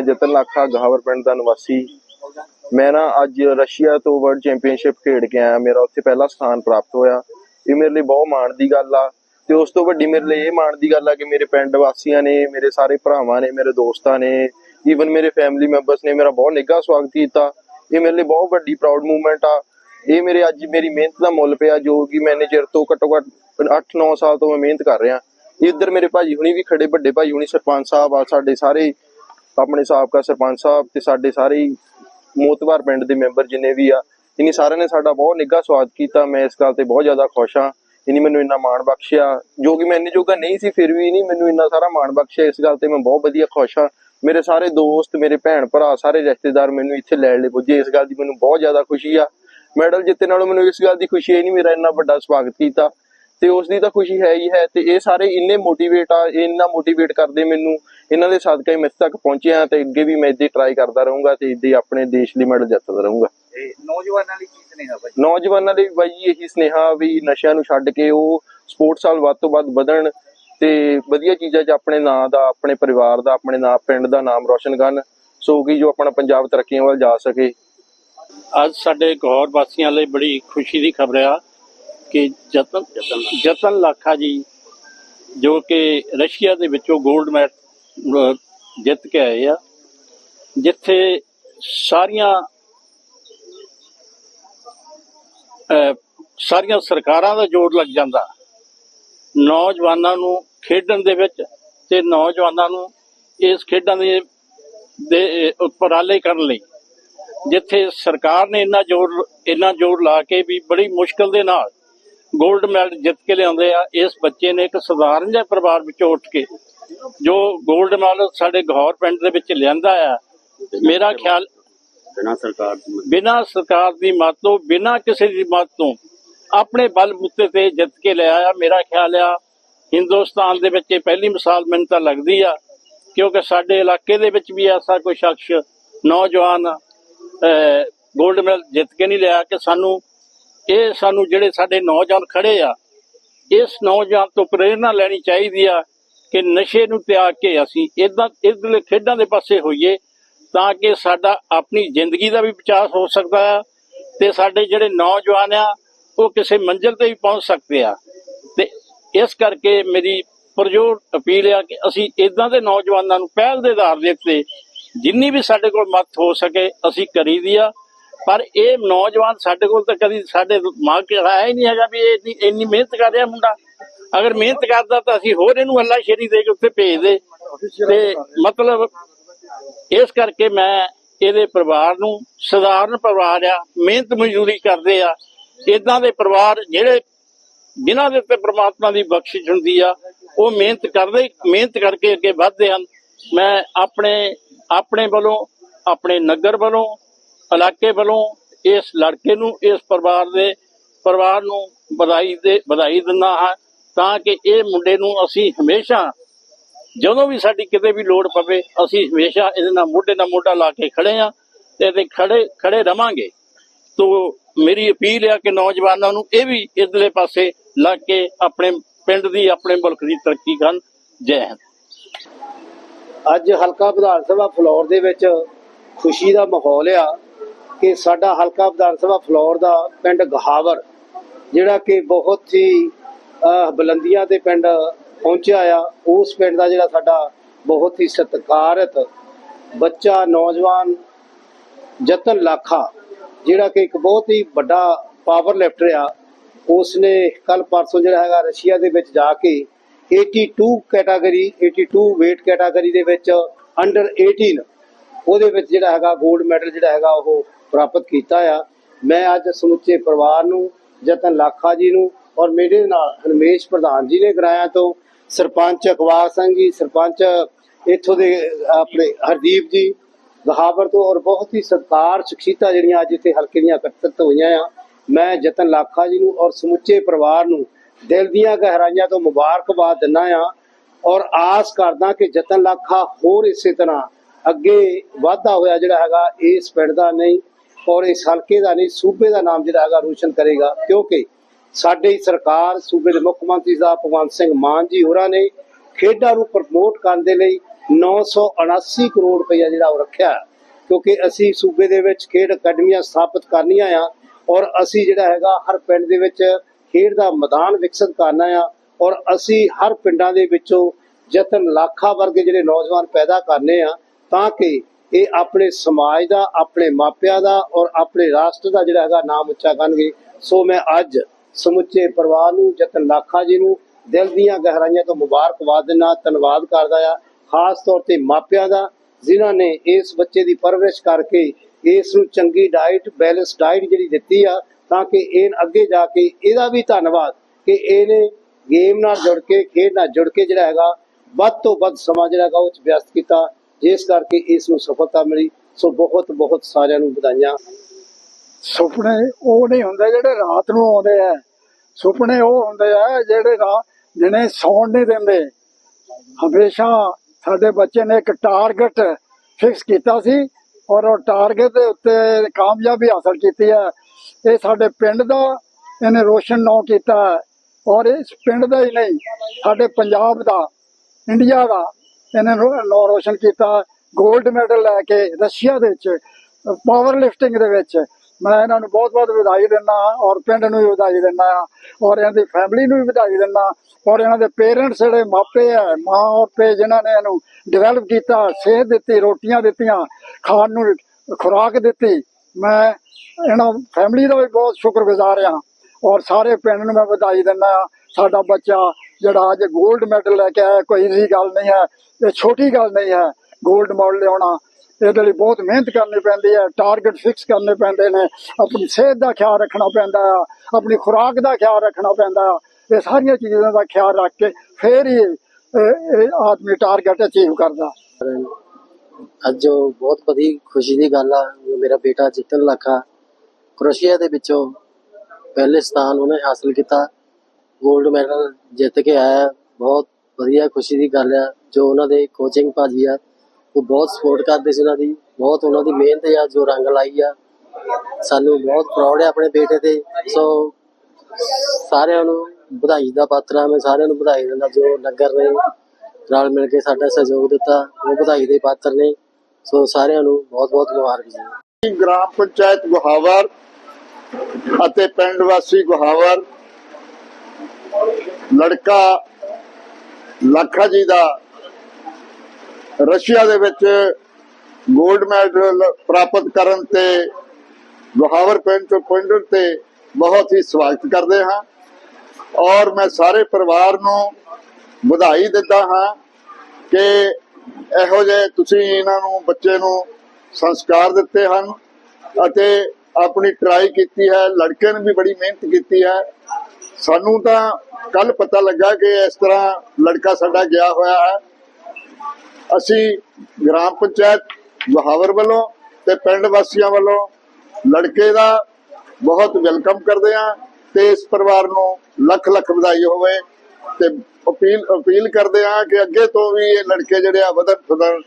ਮੈਂ ਜਤਨ ਲਾਖਾ ਗਹਾਵਰ ਪਿੰਡ ਦਾ ਨਿਵਾਸੀ। ਮੈਂ ਨਾ ਅੱਜ ਰਸ਼ੀਆ ਤੋਂ ਵਰਲਡ ਚੈਂਪੀਅਨਸ਼ਿਪ ਖੇਡ ਕੇ ਆਇਆ। ਮੇਰਾ ਉੱਥੇ ਪਹਿਲਾ ਸਥਾਨ ਪ੍ਰਾਪਤ ਹੋਇਆ। ਇਹ ਮੇਰੇ ਲਈ ਬਹੁਤ ਮਾਣ ਦੀ ਗੱਲ ਆ। ਤੇ ਉਸ ਤੋਂ ਵੱਡੀ ਮੇਰੇ ਲਈ ਇਹ ਮਾਣ ਦੀ ਗੱਲ ਆ ਕਿ ਮੇਰੇ ਪਿੰਡ ਵਾਸੀਆਂ ਨੇ, ਮੇਰੇ ਸਾਰੇ ਭਰਾਵਾਂ ਨੇ, ਮੇਰੇ ਦੋਸਤਾਂ ਨੇ ਈਵਨ ਮੇਰੇ ਫੈਮਿਲੀ ਮੈਂਬਰਸ ਨੇ ਮੇਰਾ ਬਹੁਤ ਨਿੱਘਾ ਸਵਾਗਤ ਕੀਤਾ। ਇਹ ਮੇਰੇ ਲਈ ਬਹੁਤ ਵੱਡੀ ਪ੍ਰਾਊਡ ਮੂਵਮੈਂਟ ਆ। ਇਹ ਮੇਰੇ ਅੱਜ ਮੇਰੀ ਮਿਹਨਤ ਦਾ ਮੁੱਲ ਪਿਆ, ਜੋ ਕਿ ਮੈਨੇ ਚਿਰ ਤੋਂ ਘੱਟੋ ਘੱਟ 8-9 ਸਾਲ ਤੋਂ ਮੈਂ ਮਿਹਨਤ ਕਰ ਰਿਹਾ। ਇੱਧਰ ਮੇਰੇ ਭਾਜੀ ਹੁਣੀ ਵੀ ਖੜੇ, ਵੱਡੇ ਭਾਜੀ ਹੁਣੀ, ਸਰਪੰਚ ਸਾਹਿਬ ਆ ਸਾਡੇ ਸਾਰੇ। ਆਪਣੇ ਸਾਬਕਾ ਸਰਪੰਚ ਸਾਹਿਬ ਤੇ ਸਾਡੇ ਸਾਰੇ ਹੀ ਪਿੰਡ ਦੇ ਮੈਂਬਰ ਜਿੰਨੇ ਵੀ ਆ, ਇਨੀ ਸਾਰਿਆਂ ਨੇ ਸਾਡਾ ਬਹੁਤ ਨਿੱਘਾ ਸਵਾਗਤ ਕੀਤਾ। ਮੈਂ ਇਸ ਗੱਲ ਤੇ ਬਹੁਤ ਜ਼ਿਆਦਾ ਖੁਸ਼ ਹਾਂ। ਇਨੀ ਮੈਨੂੰ ਇੰਨਾ ਮਾਣ ਬਖਸ਼ਿਆ, ਜੋ ਕਿ ਮੈਂ ਇੰਨੇ ਜੋਗਾ ਨਹੀਂ ਸੀ, ਫਿਰ ਵੀ ਨਹੀਂ ਮੈਨੂੰ ਇੰਨਾ ਸਾਰਾ ਮਾਣ ਬਖਸ਼ਿਆ। ਇਸ ਗੱਲ ਤੇ ਮੈਂ ਬਹੁਤ ਵਧੀਆ ਖੁਸ਼ ਹਾਂ। ਮੇਰੇ ਸਾਰੇ ਦੋਸਤ, ਮੇਰੇ ਭੈਣ ਭਰਾ, ਸਾਰੇ ਰਿਸ਼ਤੇਦਾਰ ਮੈਨੂੰ ਇੱਥੇ ਲੈਣ ਲਈ ਪੁੱਜੇ। ਇਸ ਗੱਲ ਦੀ ਮੈਨੂੰ ਬਹੁਤ ਜ਼ਿਆਦਾ ਖੁਸ਼ੀ ਆ। ਮੈਡਲ ਜਿੱਤੇ ਨਾਲੋਂ ਮੈਨੂੰ ਇਸ ਗੱਲ ਦੀ ਖੁਸ਼ੀ ਹੈ ਨਹੀਂ ਮੇਰਾ ਇੰਨਾ ਵੱਡਾ ਸਵਾਗਤ ਕੀਤਾ। ਤੇ ਉਸ ਦੀ ਤਾਂ ਖੁਸ਼ੀ ਹੈ ਹੀ ਹੈ। ਤੇ ਇਹ ਸਾਰੇ ਇੰਨੇ ਮੋਟੀਵੇਟ ਆ, ਇਹ ਇੰਨਾ ਮੋਟੀਵੇਟ ਕਰਦੇ ਮੈਨੂੰ ਇਹਨਾਂ ਦੇ ਸਦਕਾ ਹੀ ਮੈਂ ਇੱਥੇ ਤੱਕ ਪਹੁੰਚਿਆ ਤੇ ਅੱਗੇ ਵੀ ਮੈਂ ਇੱਦਾਂ ਟਰਾਈ ਕਰਦਾ ਰਹੂੰਗਾ ਤੇ ਇੱਦਾਂ ਆਪਣੇ ਦੇਸ਼ ਲਈ ਮੈਡਲ ਜਿੱਤਦਾ ਰਹੂੰਗਾ। ਇਹ ਨੌਜਵਾਨਾਂ ਲਈ ਕੀ ਸੁਨੇਹਾ ਬਾਈ ਨੌਜਵਾਨਾਂ ਲਈ ਬਾਈ ਜੀ ਇਹੀ ਸਨੇਹਾ ਵੀ ਨਸ਼ਿਆਂ ਨੂੰ ਛੱਡ ਕੇ ਉਹ ਸਪੋਰਟਸ ਵੱਲ ਵੱਧ ਤੋਂ ਵੱਧ ਵਧਣ ਤੇ ਵਧੀਆ ਚੀਜ਼ਾਂ 'ਚ ਆਪਣੇ ਨਾਂ ਦਾ ਆਪਣੇ ਪਰਿਵਾਰ ਦਾ ਆਪਣੇ ਨਾਂ ਪਿੰਡ ਦਾ ਨਾਮ ਰੋਸ਼ਨ ਕਰਨ ਸੋ ਕਿ ਜੋ ਆਪਣਾ ਪੰਜਾਬ ਤਰੱਕੀਆਂ ਵੱਲ ਜਾ ਸਕੇ। ਅੱਜ ਸਾਡੇ ਗੌਰ ਵਾਸੀਆਂ ਲਈ ਬੜੀ ਖੁਸ਼ੀ ਦੀ ਖਬਰ ਆ ਕਿ ਜਤਨ ਜਤਨ ਲਾਖਾ ਜੀ ਜੋ ਕਿ ਰਸ਼ੀਆ ਦੇ ਵਿੱਚੋਂ 골ਡ ਮੈਡਲ ਜਿੱਤ ਕੇ ਆਏ ਆ। ਜਿੱਥੇ ਸਾਰੀਆਂ ਸਾਰੀਆਂ ਸਰਕਾਰਾਂ ਦਾ ਜੋਰ ਲੱਗ ਜਾਂਦਾ। ਨੌਜਵਾਨਾਂ ਨੂੰ ਖੇਡਣ ਦੇ ਵਿੱਚ ਤੇ ਨੌਜਵਾਨਾਂ ਨੂੰ ਇਸ ਖੇਡਾਂ ਦੇ ਦੇ ਉਪਰਾਲੇ ਕਰਨ ਲਈ। ਜਿੱਥੇ ਸਰਕਾਰ ਨੇ ਇੰਨਾ ਜ਼ੋਰ ਇੰਨਾ ਜ਼ੋਰ ਲਾ ਕੇ ਵੀ ਬੜੀ ਮੁਸ਼ਕਲ ਦੇ ਨਾਲ 골ਡ ਮੈਡਲ ਜਿੱਤ ਕੇ ਲਿਆਉਂਦੇ ਆ, ਇਸ ਬੱਚੇ ਨੇ ਇੱਕ ਸਧਾਰਨ ਜਿਹੇ ਪਰਿਵਾਰ ਵਿੱਚੋਂ ਉੱਠ ਕੇ ਜੋ 골ਡ ਮੈਡਲ ਸਾਡੇ ਗੌਰ ਪਿੰਡ ਦੇ ਵਿੱਚ ਲਿਆਂਦਾ ਆ ਮੇਰਾ ਖਿਆਲ ਬਿਨਾਂ ਸਰਕਾਰ ਦੀ ਬਿਨਾਂ ਸਰਕਾਰ ਦੀ ਮਦਦ ਤੋਂ ਬਿਨਾਂ ਕਿਸੇ ਦੀ ਮਦਦ ਤੋਂ ਆਪਣੇ ਬਲ ਬੁੱਤੇ ਤੇ ਜਿੱਤ ਕੇ ਲਿਆਇਆ ਮੇਰਾ ਖਿਆਲ ਆ ਹਿੰਦੁਸਤਾਨ ਦੇ ਵਿੱਚ ਇਹ ਪਹਿਲੀ ਮਿਸਾਲ ਮੈਨੂੰ ਤਾਂ ਲੱਗਦੀ ਆ ਕਿਉਂਕਿ ਸਾਡੇ ਇਲਾਕੇ ਦੇ ਵਿੱਚ ਵੀ ਐਸਾ ਕੋਈ ਸ਼ਖਸ ਨੌਜਵਾਨ 골ਡ ਮੈਡਲ ਜਿੱਤ ਕੇ ਨਹੀਂ ਲਿਆ ਕਿ ਸਾਨੂੰ ਇਹ ਸਾਨੂੰ ਜਿਹੜੇ ਸਾਡੇ ਨੌਜਵਾਨ ਖੜੇ ਆ ਇਸ ਨੌਜਵਾਨ ਤੋਂ ਪ੍ਰੇਰਣਾ ਲੈਣੀ ਚਾਹੀਦੀ ਆ ਕਿ ਨਸ਼ੇ ਨੂੰ ਤਿਆਗ ਕੇ ਅਸੀਂ ਇਦਾਂ ਇਧਰਲੇ ਖੇਡਾਂ ਦੇ ਪਾਸੇ ਹੋਈਏ ਤਾਂ ਕਿ ਸਾਡਾ ਆਪਣੀ ਜ਼ਿੰਦਗੀ ਦਾ ਵੀ ਬਚਾਅ ਹੋ ਸਕਦਾ ਆ ਤੇ ਸਾਡੇ ਜਿਹੜੇ ਨੌਜਵਾਨ ਆ, ਉਹ ਕਿਸੇ ਮੰਜ਼ਿਲ ਤੇ ਵੀ ਪਹੁੰਚ ਸਕਦੇ ਆ। ਤੇ ਇਸ ਕਰਕੇ ਮੇਰੀ ਪਰਜੋਰ ਅਪੀਲ ਆ ਕਿ ਅਸੀਂ ਇਦਾਂ ਦੇ ਨੌਜਵਾਨਾਂ ਨੂੰ ਪਹਿਲ ਦੇ ਆਧਾਰ ਦੇ ਉੱਤੇ ਜਿੰਨੀ ਵੀ ਸਾਡੇ ਕੋਲ ਮਦਦ ਹੋ ਸਕੇ, ਅਸੀਂ ਕਰੀਦੀ ਆ। ਪਰ ਇਹ ਨੌਜਵਾਨ ਸਾਡੇ ਕੋਲ ਤਾਂ ਕਦੀ ਸਾਡੇ ਦਿਮਾਗ 'ਚ ਆਇਆ ਹੀ ਨਹੀਂ ਹੈਗਾ ਵੀ ਇਹ ਇੰਨੀ ਮਿਹਨਤ ਕਰ ਰਿਹਾ ਮੁੰਡਾ। ਅਗਰ ਮਿਹਨਤ ਕਰਦਾ ਤਾਂ ਅਸੀਂ ਹੋਰ ਇਹਨੂੰ ਅੱਲਾ ਸ਼ੇਰੀ ਦੇ ਕੇ ਉੱਤੇ ਭੇਜ ਤੇ ਮਤਲਬ ਇਸ ਕਰਕੇ ਮੈਂ ਇਹਦੇ ਪਰਿਵਾਰ ਨੂੰ ਸਧਾਰਨ ਪਰਿਵਾਰ ਆ, ਮਿਹਨਤ ਮਜ਼ਦੂਰੀ ਕਰਦੇ ਆ। ਇਦਾਂ ਦੇ ਪਰਿਵਾਰ ਜਿਹੜੇ ਜਿਨ੍ਹਾਂ ਦੇ ਉੱਤੇ ਪ੍ਰਮਾਤਮਾ ਦੀ ਬਖਸ਼ਿਸ਼ ਹੁੰਦੀ ਆ, ਉਹ ਮਿਹਨਤ ਕਰਦੇ, ਮਿਹਨਤ ਕਰਕੇ ਅੱਗੇ ਵਧਦੇ ਹਨ। ਮੈਂ ਆਪਣੇ ਆਪਣੇ ਵੱਲੋਂ, ਆਪਣੇ ਨਗਰ ਵੱਲੋਂ, ਇਲਾਕੇ ਵੱਲੋਂ ਇਸ ਲੜਕੇ ਨੂੰ, ਇਸ ਪਰਿਵਾਰ ਦੇ ਪਰਿਵਾਰ ਨੂੰ ਵਧਾਈ ਦੇ, ਵਧਾਈ ਦਿੰਦਾ ਹਾਂ। ਤਾਂ ਕਿ ਇਹ ਮੁੰਡੇ ਨੂੰ ਅਸੀਂ ਹਮੇਸ਼ਾ, ਜਦੋਂ ਵੀ ਸਾਡੀ ਕਿਤੇ ਵੀ ਲੋੜ ਪਵੇ, ਅਸੀਂ ਹਮੇਸ਼ਾ ਇਹਦੇ ਨਾਲ ਮੋਢੇ ਨਾਲ ਮੋਢਾ ਲਾ ਕੇ ਖੜੇ ਆ ਤੇ ਇਹਦੇ ਖੜੇ ਖੜੇ ਰਵਾਂਗੇ। ਤੋ ਮੇਰੀ ਅਪੀਲ ਹੈ ਕਿ ਨੌਜਵਾਨਾਂ ਨੂੰ ਇਹ ਵੀ ਇਧਰਲੇ ਪਾਸੇ ਲੱਗ ਕੇ ਆਪਣੇ ਪਿੰਡ ਦੀ, ਆਪਣੇ ਮੁਲਕ ਦੀ ਤਰੱਕੀ ਕਰਨ। ਜੈ ਹਿੰਦ। ਅੱਜ ਹਲਕਾ ਵਿਧਾਨ ਸਭਾ ਫਲੋਰ ਦੇ ਵਿੱਚ ਖੁਸ਼ੀ ਦਾ ਮਾਹੌਲ ਆ ਕਿ ਸਾਡਾ ਹਲਕਾ ਵਿਧਾਨ ਸਭਾ ਫਲੋਰ ਦਾ ਪਿੰਡ ਗਹਾਵਰ, ਜਿਹੜਾ ਕਿ ਬਹੁਤ ਹੀ ਬੁਲੰਦੀਆਂ ਦੇ ਪਿੰਡ ਪਹੁੰਚਿਆ ਆ। ਉਸ ਪਿੰਡ ਦਾ ਜਿਹੜਾ ਸਾਡਾ ਬਹੁਤ ਹੀ ਸਤਿਕਾਰਤ ਬੱਚਾ, ਨੌਜਵਾਨ ਜਤਨ ਲਾਖਾ, ਜਿਹੜਾ ਕਿ ਇੱਕ ਬਹੁਤ ਹੀ ਵੱਡਾ ਪਾਵਰ ਲਿਫਟਰ ਆ ਉਸ ਨੇ ਕੱਲ ਪਰਸੋਂ ਜਿਹੜਾ ਹੈਗਾ ਰਸ਼ੀਆ ਦੇ ਵਿੱਚ ਜਾ ਕੇ 82 ਕੈਟਾਗਰੀ 82 weight ਕੈਟਾਗਰੀ ਦੇ ਵਿੱਚ ਅੰਡਰ 18 ਉਹਦੇ ਵਿੱਚ ਜਿਹੜਾ ਹੈਗਾ 골ਡ ਮੈਡਲ ਜਿਹੜਾ ਹੈਗਾ ਉਹ ਪ੍ਰਾਪਤ ਕੀਤਾ ਆ। ਮੈਂ ਅੱਜ ਸਮੁੱਚੇ ਪਰਿਵਾਰ ਨੂੰ, ਜਤਨ ਲਾਖਾ ਜੀ ਨੂੰ ਔਰ ਮੇਰੇ ਨਾਲ ਹਰਮੇਸ਼ ਪ੍ਰਧਾਨ ਜੀ ਨੇ ਕਰਾਇਆ ਤੋਂ ਸਰਪੰਚ ਅਕਵਾਰ ਸਿੰਘ ਜੀ, ਸਰਪੰਚ ਇੱਥੋਂ ਦੇ ਆਪਣੇ ਹਰਦੀਪ ਜੀ ਗਹਾਵਰ ਤੋਂ ਔਰ ਬਹੁਤ ਹੀ ਸਤਿਕਾਰ ਸ਼ਖਸੀਅਤਾਂ ਜਿਹੜੀਆਂ ਅੱਜ ਇੱਥੇ ਹਲਕੇ ਦੀਆਂ ਇਕੱਤਰਿਤ ਹੋਈਆਂ ਆ। ਮੈਂ ਜਤਨ ਲਾਖਾ ਜੀ ਨੂੰ ਔਰ ਸਮੁੱਚੇ ਪਰਿਵਾਰ ਨੂੰ ਦਿਲ ਦੀਆਂ ਗਹਿਰਾਈਆਂ ਤੋਂ ਮੁਬਾਰਕਬਾਦ ਦਿੰਦਾ ਆ ਔਰ ਆਸ ਕਰਦਾ ਕਿ ਜਤਨ ਲਾਖਾ ਹੋਰ ਇਸੇ ਤਰ੍ਹਾਂ ਅੱਗੇ ਵਾਧਾ ਹੋਇਆ ਜਿਹੜਾ ਹੈਗਾ ਇਸ ਪਿੰਡ ਦਾ ਨਹੀਂ ਔਰ ਇਸ ਹਲਕੇ ਦਾ ਨਹੀਂ, ਸੂਬੇ ਦਾ ਨਾਮ ਜਿਹੜਾ ਹੈਗਾ ਰੋਸ਼ਨ ਕਰੇਗਾ ਕਿਉਂਕਿ ਸਾਡੀ ਸਰਕਾਰ, ਸੂਬੇ ਦੇ ਮੁੱਖ ਮੰਤਰੀ ਸਾਹਿਬ ਭਗਵੰਤ ਸਿੰਘ ਮਾਨ ਜੀ ਹੋਰਾਂ ਨੇ ਖੇਡਾਂ ਨੂੰ ਪ੍ਰਮੋਟ ਕਰਨ ਦੇ ਲਈ 979 ਕਰੋੜ ਰੁਪਇਆ ਜਿਹੜਾ ਉਹ ਰੱਖਿਆ ਕਿਉਂਕਿ ਅਸੀਂ ਸੂਬੇ ਦੇ ਵਿੱਚ ਖੇਡ ਅਕੈਡਮੀਆਂ ਸਥਾਪਿਤ ਕਰਨੀਆਂ ਆ ਔਰ ਅਸੀਂ ਜਿਹੜਾ ਹੈਗਾ ਹਰ ਪਿੰਡ ਦੇ ਵਿੱਚ ਖੇਡ ਦਾ ਮੈਦਾਨ ਵਿਕਸਿਤ ਕਰਨਾ ਆ ਔਰ ਅਸੀਂ ਹਰ ਪਿੰਡਾਂ ਦੇ ਵਿੱਚੋਂ ਯਤਨ ਲੱਖਾਂ ਵਰਗੇ ਜਿਹੜੇ ਨੌਜਵਾਨ ਪੈਦਾ ਕਰਨੇ ਆ ਤਾਂ ਕਿ ਇਹ ਆਪਣੇ ਸਮਾਜ ਦਾ, ਆਪਣੇ ਮਾਪਿਆਂ ਦਾ ਔਰ ਆਪਣੇ ਰਾਸ਼ਟਰ ਦਾ ਜਿਹੜਾ ਹੈਗਾ ਨਾਮ ਉੱਚਾ ਕਰਨਗੇ। ਸੋ ਮੈਂ ਅੱਜ ਸਮੁੱਚੇ ਪਰਿਵਾਰ ਨੂੰ ਜਤਨ ਲਾਖਾ ਜੀ ਨੂੰ, ਦਿਲ ਦੀਆਂ ਗਹਿਰਾਈਆਂ ਤੋਂ ਮੁਬਾਰਕਬਾਦ ਦਿੰਦਾ, ਧੰਨਵਾਦ ਕਰਦਾ ਆ। ਖਾਸ ਤੌਰ ਤੇ ਮਾਪਿਆਂ ਦਾ, ਜਿਨ੍ਹਾਂ ਨੇ ਇਸ ਬੱਚੇ ਦੀ ਪਰਵਰਿਸ਼ ਕਰਕੇ ਇਸ ਨੂੰ ਚੰਗੀ ਡਾਈਟ ਬੈਲੈਂਸ ਡਾਈਟ ਜਿਹੜੀ ਦਿੱਤੀ ਆ, ਤਾਂ ਕਿ ਇਹ ਅੱਗੇ ਜਾ ਕੇ ਇਹਦਾ ਵੀ ਧੰਨਵਾਦ ਕਿ ਇਹਨੇ ਗੇਮ ਨਾਲ ਜੁੜ ਕੇ, ਖੇਡ ਨਾਲ ਜੁੜ ਕੇ ਜਿਹੜਾ ਹੈਗਾ, ਵੱਧ ਤੋਂ ਵੱਧ ਸਮਾਂ ਜਿਹੜਾ ਹੈਗਾ ਉਹ ਚ ਵਿਅਸਤ ਕੀਤਾ, ਜਿਸ ਕਰਕੇ ਇਸ ਨੂੰ ਸਫਲਤਾ ਮਿਲੀ। ਸੋ ਬਹੁਤ ਬਹੁਤ ਸਾਰਿਆਂ ਨੂੰ ਵਧਾਈਆਂ। ਸੁਪਨੇ ਉਹ ਨਹੀਂ ਹੁੰਦੇ ਜਿਹੜੇ ਰਾਤ ਨੂੰ ਆਉਂਦੇ ਆ। ਸੁਪਨੇ ਉਹ ਹੁੰਦੇ ਆ ਜਿਹੜੇ ਰਾ ਸੌਣ ਨਹੀਂ ਦਿੰਦੇ। ਹਮੇਸ਼ਾ ਸਾਡੇ ਬੱਚੇ ਨੇ ਇੱਕ ਟਾਰਗੇਟ ਫਿਕਸ ਕੀਤਾ ਸੀ ਔਰ ਉਹ ਟਾਰਗੇਟ ਦੇ ਉੱਤੇ ਕਾਮਯਾਬੀ ਹਾਸਲ ਕੀਤੀ ਹੈ ਇਹ ਸਾਡੇ ਪਿੰਡ ਦਾ ਇਹਨੇ ਰੋਸ਼ਨ ਨਾਂ ਕੀਤਾ ਔਰ ਇਸ ਪਿੰਡ ਦਾ ਹੀ ਨਹੀਂ, ਸਾਡੇ ਪੰਜਾਬ ਦਾ, ਇੰਡੀਆ ਦਾ ਇਹਨੇ ਰੋ- ਰੋਸ਼ਨ ਕੀਤਾ। 골ਡ ਮੈਡਲ ਲੈ ਕੇ ਰਸ਼ੀਆ ਦੇ ਵਿੱਚ ਪਾਵਰ ਲਿਫਟਿੰਗ ਦੇ ਵਿੱਚ ਮੈਂ ਇਹਨਾਂ ਨੂੰ ਬਹੁਤ ਬਹੁਤ ਵਧਾਈ ਦਿੰਦਾ ਔਰ ਪਿੰਡ ਨੂੰ ਵੀ ਵਧਾਈ ਦਿੰਦਾ ਆ ਔਰ ਇਹਨਾਂ ਦੀ ਫੈਮਿਲੀ ਨੂੰ ਵੀ ਵਧਾਈ ਦਿੰਦਾ ਔਰ ਇਹਨਾਂ ਦੇ ਪੇਰੈਂਟਸ ਜਿਹੜੇ ਮਾਪੇ ਆ, ਮਾਂ ਔਰ ਪੇ ਜਿਨ੍ਹਾਂ ਨੇ ਇਹਨੂੰ ਡਿਵੈਲਪ ਕੀਤਾ ਸਿਹਤ ਦਿੱਤੀ, ਰੋਟੀਆਂ ਦਿੱਤੀਆਂ, ਖਾਣ ਨੂੰ ਖੁਰਾਕ ਦਿੱਤੀ, ਮੈਂ ਇਹਨਾਂ ਫੈਮਿਲੀ ਦਾ ਵੀ ਬਹੁਤ ਸ਼ੁਕਰਗੁਜ਼ਾਰ ਆ ਔਰ ਸਾਰੇ ਪਿੰਡ ਨੂੰ ਮੈਂ ਵਧਾਈ ਦਿੰਦਾ ਆ ਸਾਡਾ ਬੱਚਾ ਜਿਹੜਾ ਅੱਜ 골ਡ ਮੈਡਲ ਲੈ ਕੇ ਆਇਆ, ਕੋਈ ਇਹਦੀ ਗੱਲ ਨਹੀਂ ਹੈ, ਇਹ ਛੋਟੀ ਗੱਲ ਨਹੀਂ ਹੈ 골ਡ ਮੈਡਲ ਲਿਆਉਣਾ ਇਹਦੇ ਲਈ ਬਹੁਤ ਮਿਹਨਤ ਕਰਨੀ ਪੈਂਦੀ ਹੈ ਟਾਰਗੇਟ ਫਿਕਸ ਕਰਨੇ ਪੈਂਦੇ ਨੇ, ਆਪਣੀ ਸਿਹਤ ਦਾ ਖਿਆਲ ਰੱਖਣਾ ਪੈਂਦਾ ਆ ਆਪਣੀ ਖੁਰਾਕ ਦਾ ਖਿਆਲ ਰੱਖਣਾ ਪੈਂਦਾ ਆ ਇਹ ਸਾਰੀਆਂ ਚੀਜ਼ਾਂ ਦਾ ਖਿਆਲ ਰੱਖ ਕੇ ਫੇਰ ਹੀ ਆਦਮੀ ਟਾਰਗੇਟ ਅਚੀਵ ਕਰਦਾ ਅੱਜ ਬਹੁਤ ਵਧੀ ਖੁਸ਼ੀ ਦੀ ਗੱਲ ਆ, ਮੇਰਾ ਬੇਟਾ ਜਿੱਤਨ ਲੱਖਾ ਕ੍ਰੋਸ਼ੀਆ ਦੇ ਵਿੱਚੋਂ ਪਹਿਲੇ ਸਥਾਨ ਉਹਨੇ ਹਾਸਲ ਕੀਤਾ 골ਡ ਮੈਡਲ ਜਿੱਤ ਕੇ ਆਇਆ, ਬਹੁਤ ਵਧੀਆ ਖੁਸ਼ੀ ਦੀ ਗੱਲ ਆ, ਜੋ ਉਹਨਾਂ ਦੇ ਕੋਚਿੰਗ ਭਾਜੀ ਆ ਉਹ ਬਹੁਤ ਸਪੋਰਟ ਕਰਦੇ ਸੀ ਉਹਨਾਂ ਦੀ, ਬਹੁਤ ਉਹਨਾਂ ਦੀ ਮਿਹਨਤ ਆ, ਜੋ ਰੰਗ ਲਾਈ ਆ। ਸਾਨੂੰ ਬਹੁਤ ਪ੍ਰਾਊਡ ਹੈ ਆਪਣੇ ਬੇਟੇ ਤੇ। ਸੋ ਸਾਰਿਆਂ ਨੂੰ ਵਧਾਈ ਦਾ ਪਾਤਰ ਆ। ਮੈਂ ਸਾਰਿਆਂ ਨੂੰ ਵਧਾਈ ਦਿੰਦਾ, ਜੋ ਨਗਰ ਨੇ ਨਾਲ ਮਿਲ ਕੇ ਸਾਡਾ ਸਹਿਯੋਗ ਦਿੱਤਾ, ਉਹ ਵਧਾਈ ਦੇ ਪਾਤਰ ਨੇ। ਸੋ ਸਾਰਿਆਂ ਨੂੰ ਬਹੁਤ ਬਹੁਤ ਮੁਬਾਰਕ ਜੀ। ਗ੍ਰਾਮ ਪੰਚਾਇਤ ਗੁਹਾਵਰ ਅਤੇ ਪਿੰਡ ਵਾਸੀ ਗੁਹਾਵਰ, ਲੜਕਾ ਲੱਖਾ ਜੀ ਦਾ ਰਸ਼ੀਆ ਦੇ ਵਿੱਚ 골ਡ ਮੈਡਲ ਪ੍ਰਾਪਤ ਕਰਨ ਤੇ ਗੁਹਾਵਰ ਪਿੰਡ ਤੋਂ ਪਹੁੰਚਣ ਤੇ ਬਹੁਤ ਹੀ ਸਵਾਗਤ ਕਰਦੇ ਹਾਂ। ਔਰ ਮੈਂ ਸਾਰੇ ਪਰਿਵਾਰ ਨੂੰ ਵਧਾਈ ਦਿੰਦਾ ਹਾਂ ਕਿ ਇਹੋ ਜਿਹੇ ਤੁਸੀਂ ਇਹਨਾਂ ਨੂੰ ਬੱਚੇ ਨੂੰ ਸੰਸਕਾਰ ਦਿੱਤੇ ਹਨ ਅਤੇ ਆਪਣੀ ਟਰਾਈ ਕੀਤੀ ਹੈ ਲੜਕੇ ਨੇ ਵੀ ਬੜੀ ਮਿਹਨਤ ਕੀਤੀ ਹੈ। ਸਾਨੂੰ ਤਾਂ ਕੱਲ ਪਤਾ ਲੱਗਾ ਕਿ ਇਸ ਤਰ੍ਹਾਂ ਲੜਕਾ ਸਾਡਾ ਗਿਆ ਹੋਇਆ ਹੈ। ਅਸੀਂ ਗ੍ਰਾਮ ਪੰਚਾਇਤ ਬਹਾਵਰ ਵੱਲੋਂ ਤੇ ਪਿੰਡ ਵਾਸੀਆਂ ਵੱਲੋਂ ਲੜਕੇ ਦਾ ਬਹੁਤ ਵੈਲਕਮ ਕਰਦੇ ਆ ਤੇ ਇਸ ਪਰਿਵਾਰ ਨੂੰ ਲੱਖ ਲੱਖ ਵਧਾਈ ਹੋਵੇ ਤੇ ਅਪੀਲ ਅਪੀਲ ਕਰਦੇ ਆ ਕਿ ਅੱਗੇ ਤੋਂ ਵੀ ਇਹ ਲੜਕੇ ਜਿਹੜੇ ਆ ਵਧਣ ਫੁੱਲਣ